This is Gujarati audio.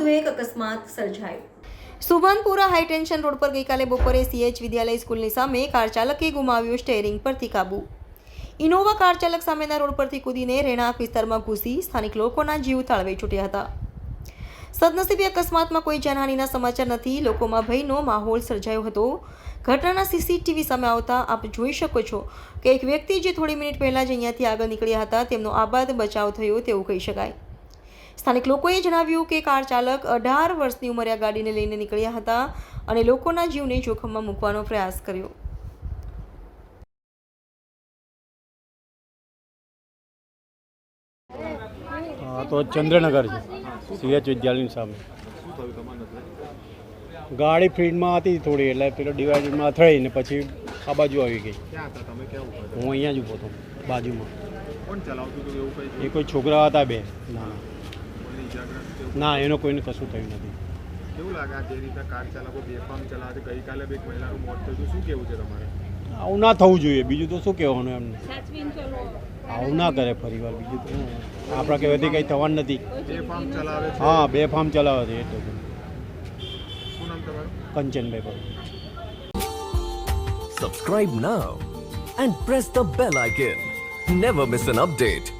અકસ્માત સર્જાયો. સુભાનપુરા હાઈટેન્શન રોડ પર ગઈકાલે બપોરે સીએચ વિદ્યાલય સ્કૂલની સામે કાર ચાલકે ગુમાવ્યો સ્ટેરિંગ પરથી કાબુ. ઇનોવા કાર ચાલક સામેના રોડ પરથી કૂદીને રહેણાંક વિસ્તારમાં ઘૂસી સ્થાનિક લોકોના જીવ તાળવે છૂટ્યા હતા. સદનસીબે અકસ્માતમાં કોઈ જાનહાનિના સમાચાર નથી, લોકોમાં ભયનો માહોલ સર્જાયો હતો. ઘટનાના સીસીટીવી સામે આવતા આપ જોઈ શકો છો કે એક વ્યક્તિ જે થોડી મિનિટ પહેલાં જ અહીંયાથી આગળ નીકળ્યા હતા, તેમનો આબાદ બચાવ થયો તેવું કહી શકાય. સ્થાનિક લોકોએ જણાવ્યું કે કાર ચાલક અઢાર વર્ષની ઉંમરે આ ગાડીને લઈને નીકળ્યા હતા અને લોકોના જીવને જોખમમાં મૂકવાનો પ્રયાસ કર્યો. તો ચંદ્રનગર છે. સીએચ વિદ્યાલયની સામે. ગાડી ફીલ્ડમાં હતી થોડી એટલે પેલો ડિવાઈડમાં અથડાઈ ને પછી આ બાજુ આવી ગઈ. હું અહીંયા જ ઊભો હતો બાજુમાં. હતા કોણ ચલાવતું હતું એવું કઈ? એ કોઈ છોકરા હતા બે. નાના કોઈને ઈજાગ્રસ્ત કે એવું? ના એનો કોઈને કશું થયું નથી. કેવું લાગે આ જે રીતે કાર ચાલકો બેફામ ચલાવે છે? ગઈકાલે બી એક મહિલાનું મોત થયું શું કેવું છે તમારે? આવું ના થવું જોઈએ. બીજું તો શું કહેવાનું એમને? આવું ના કરે ફરી વાર બીજું તો? આપણા કહેવાથી કંઈ થવાનું નથી. હા બે ફાર્મ ચલાવે છે એટલે તો. શું નામ કંચનભાઈ પર subscribe now and press the bell icon never miss an update.